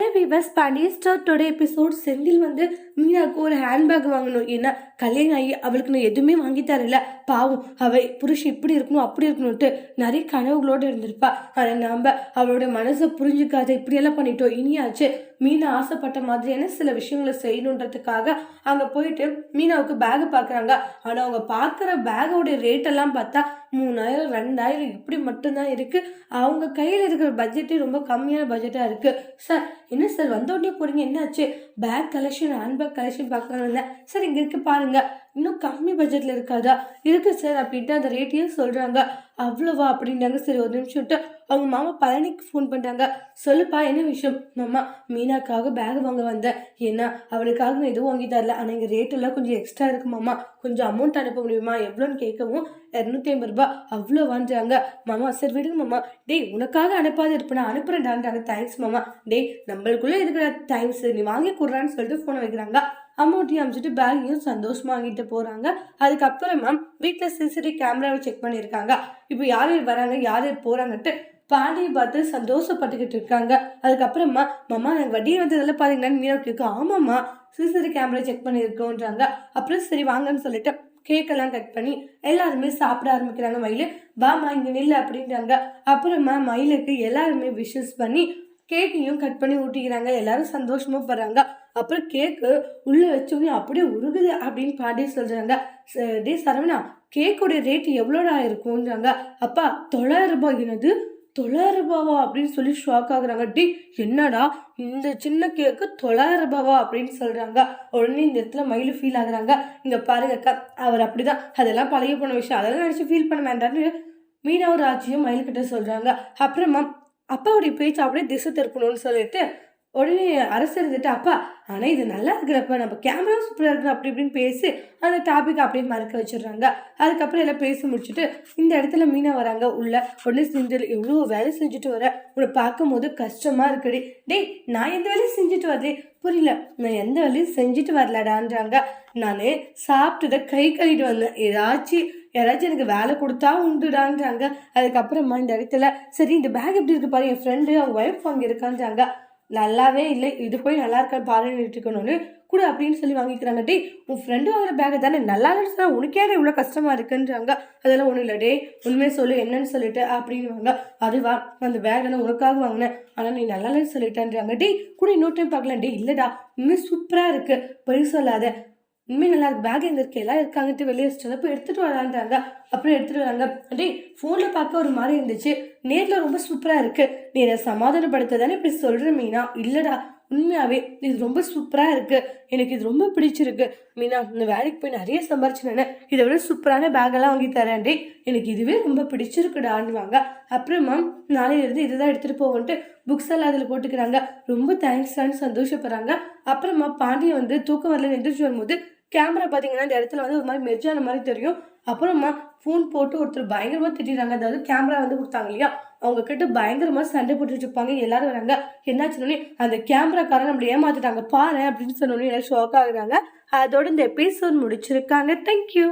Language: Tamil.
விவஸ் Pandian stores today episode Senthil வந்து மீனாவுக்கு ஒரு ஹேண்ட்பேக் வாங்கணும் ஏன்னா கல்யாணம் ஆகி அவளுக்கு நான் எதுவுமே வாங்கி தரல பாவம் அவள் புருஷன் இப்படி இருக்கணும் அப்படி இருக்கணும்ட்டு நிறைய கனவுகளோடு இருந்திருப்பா ஆனால் நாம் அவளோட மனசை புரிஞ்சுக்காத இப்படியெல்லாம் பண்ணிட்டோம் இனியாச்சு மீனா ஆசைப்பட்ட மாதிரியான சில விஷயங்களை செய்யணுன்றதுக்காக அங்கே போயிட்டு மீனாவுக்கு பேகை பார்க்குறாங்க ஆனால் அவங்க பார்க்குற பேகோடைய ரேட்டெல்லாம் பார்த்தா மூணாயிரம் ரெண்டாயிரம் இப்படி மட்டும்தான் இருக்குது அவங்க கையில் இருக்கிற பட்ஜெட்டே ரொம்ப கம்மியான பட்ஜெட்டாக இருக்குது சார் என்ன சார் வந்த உடனே போறீங்க என்னாச்சு பேக் கலெக்ஷன் ஹேண்ட்பேக் கலெக்ஷன் பார்க்கணும் சார் இங்கே இருக்கு பாருங்க. இன்னும் கம்மி பட்ஜெட்டில் இருக்காதா? இருக்குது சார் அப்படின்ட்டு அந்த ரேட்டையும் சொல்கிறாங்க அவ்வளோவா அப்படின்றாங்க சரி ஒரு நிமிஷம் விட்டு அவங்க மாமா பழனிக்கு ஃபோன் பண்ணுறாங்க சொல்லுப்பா என்ன விஷயம்? மாமா மீனாக்காக பேக் வாங்க வந்தேன். ஏன்னா அவளுக்காக நான் எதுவும் வாங்கி தரல. ஆனால் எங்கள் ரேட்டெல்லாம் கொஞ்சம் எக்ஸ்ட்ரா இருக்கு மாமா. கொஞ்சம் அமௌண்ட் அனுப்ப முடியுமா? எவ்வளோன்னு கேட்கவும் இரநூத்தி ஐம்பது ரூபாய். அவ்வளோ வாங்குறாங்க மாமா சரி விடுங்க மாமா. டேய் உனக்காக அனுப்பாத இருப்பேன் நான் அனுப்புறேன்டான்றாங்க. தேங்க்ஸ் மாமா. டேய் நம்மளுக்குள்ளே இருக்கிற தேங்க்ஸ் நீ வாங்கி கொடுறான்னு சொல்லிட்டு ஃபோனை வைக்கிறாங்க. அமௌண்ட்டையும் அமைச்சிட்டு பேக்கையும் சந்தோஷமாக வாங்கிட்டு போகிறாங்க அதுக்கப்புறமா வீட்டில் சிசிடிவி கேமராவை செக் பண்ணியிருக்காங்க. இப்போ யார் யார் வராங்க யார் யார் போகிறாங்கன்ட்டு பாண்டியை பார்த்து சந்தோஷப்பட்டுக்கிட்டு இருக்காங்க. அதுக்கப்புறமா மாமா நாங்கள் வட்டி வந்ததெல்லாம் பார்த்தீங்கன்னா மீனா கேட்கும் ஆமாம்மா சிசிடிவி கேமரா செக் பண்ணியிருக்கோன்றாங்க அப்புறம் சரி வாங்கன்னு சொல்லிட்டு கேக்கெல்லாம் கட் பண்ணி எல்லாருமே சாப்பிட ஆரம்பிக்கிறாங்க. மயில் வாமா இங்கே நில்லு அப்படின்றாங்க. அப்புறமா மயிலுக்கு எல்லாருமே விஷஸ் பண்ணி கேக்கையும் கட் பண்ணி ஊட்டிக்கிறாங்க. எல்லாரும் சந்தோஷமும் படுறாங்க அப்புறம் கேக்கு உள்ள வச்சோடனே அப்படியே உருகுது அப்படின்னு பாட்டி சொல்றாங்க. டே சரவணா கேக்கோடைய ரேட் எவ்வளோடா இருக்கும்ன்றாங்க. அப்பா தொள்ளாயிரம் ரூபாய் என்னது? தொள்ளாயிரம் ரூபாவா அப்படின்னு சொல்லி ஷாக் ஆகுறாங்க. டி என்னடா இந்த சின்ன கேக்கு தொள்ளாயிரம் ரூபாவா அப்படின்னு சொல்றாங்க. உடனே இந்த இடத்துல மயில் ஃபீல் ஆகுறாங்க. இங்க பாருங்க அக்கா அவர் அப்படிதான். அதெல்லாம் பழைய போன விஷயம். அதெல்லாம் நினைச்சு ஃபீல் பண்ண வேண்டாம்னு மீனாவும் ஆட்சியும் மயில் கிட்ட சொல்றாங்க. அப்புறமா அப்பாவுடைய பேச்சு அப்படியே திசை திருப்பணும்னு சொல்லிட்டு உடனே அரசு இருந்துட்டு அப்பா ஆனால் இது நல்லா இருக்கிறப்ப நம்ம கேமரா சூப்பராக இருக்கிற அப்படி இப்படின்னு பேசி அந்த டாபிக் அப்படியே மறக்க வச்சிடுறாங்க. அதுக்கப்புறம் எல்லாம் பேசி முடிச்சுட்டு இந்த இடத்துல மீனா வராங்க. உள்ள உடனே செஞ்சில் எவ்வளோ வேலை செஞ்சுட்டு வர? உன்னை பார்க்கும்போது கஷ்டமாக இருக்குடி. டேய் நான் எந்த வேலையும் செஞ்சுட்டு வரலே புரியல. நான் எந்த வேலையும் செஞ்சுட்டு வரலடான்றாங்க. நான் சாப்பிட்டதை கை கழுவிட்டு வந்தேன். ஏதாச்சும் யாராச்சும் எனக்கு வேலை கொடுத்தா உண்டுடான்றாங்க. அதுக்கப்புறமா இந்த இடத்துல சரி இந்த பேக் எப்படி இருக்கு பாரு. என் ஃப்ரெண்டு அவங்க ஒய்ஃப் அங்கே இருக்கான்றாங்க நல்லாவே இல்லை இது போய் நல்லா இருக்கான்னு பாருன்னு இருக்கணும்னு கூட அப்படின்னு சொல்லி வாங்கிக்கிறாங்க. டே உன் ஃப்ரெண்டு வாங்குற பேக்கை தானே நல்லா இருந்துச்சுன்னா உனக்கே இவ்வளோ கஷ்டமாக இருக்குன்றாங்க. அதெல்லாம் ஒன்றும் இல்லை டே உண்மையை சொல்லு என்னன்னு சொல்லிட்டு அப்படின்வாங்க அதுவா அந்த பேக் உனக்காக வாங்கினேன் ஆனால் நீ நல்லா இல்லைன்னு சொல்லிட்டேன்றாங்க. டே கூட இன்னொரு டைம் பார்க்கலாம். டே இல்லைடா உண்மை சூப்பராக இருக்குது பொய் சொல்லாத. உண்மை நல்லா இருக்கு. பேக் எங்கே இருக்கு? எல்லாம் இருக்காங்கட்டு வெளியே வச்சுட்டு போய் எடுத்துகிட்டு வரான்றாங்க. அப்புறம் எடுத்துகிட்டு வராங்க. டேய் ஃபோனில் பார்க்க ஒரு மாதிரி இருந்துச்சு. நேரில் ரொம்ப சூப்பராக இருக்குது நீ என்னை சமாதானப்படுத்த தானே இப்படி சொல்கிற மீனா? இல்லைடா. உண்மையாகவே இது ரொம்ப சூப்பராக இருக்குது எனக்கு இது ரொம்ப பிடிச்சிருக்கு. மீனா இந்த வேலைக்கு போய் நிறைய சம்பாரிச்சுனேன் இதை விட சூப்பரான பேக்கெல்லாம் வாங்கி தரேன். டே எனக்கு இதுவே ரொம்ப பிடிச்சிருக்குடான்னுவாங்க. அப்புறமா நாளையிலிருந்து இதுதான் எடுத்துகிட்டு போவோன்ட்டு புக்ஸ் எல்லாம் அதில் போட்டுக்கிறாங்க. ரொம்ப தேங்க்ஸ்டான்னு சந்தோஷப்படுறாங்க. அப்புறமா பாண்டியன் வந்து தூக்கம் வரல எந்திரிச்சு வரும்போது கேமரா பார்த்தீங்கன்னா இந்த இடத்துல வந்து ஒரு மாதிரி மெர்ஜான மாதிரி தெரியும். அப்புறமா ஃபோன் போட்டு ஒருத்தர் பயங்கரமாக திட்டிடுறாங்க அதாவது கேமரா வந்து கொடுத்தாங்க இல்லையா? அவங்க கிட்ட பயங்கரமாக சண்டை போட்டுட்டு இருப்பாங்க. எல்லாரும் வராங்க. என்னாச்சுன்னு அந்த கேமராக்காரன் நம்மளை ஏமாத்திட்டாங்க. பாரு அப்படின்னு சொன்னோன்னே எல்லாம் ஷாக் ஆகுறாங்க. அதோட இந்த எபிசோட் முடிச்சிருக்காங்க. தேங்க்யூ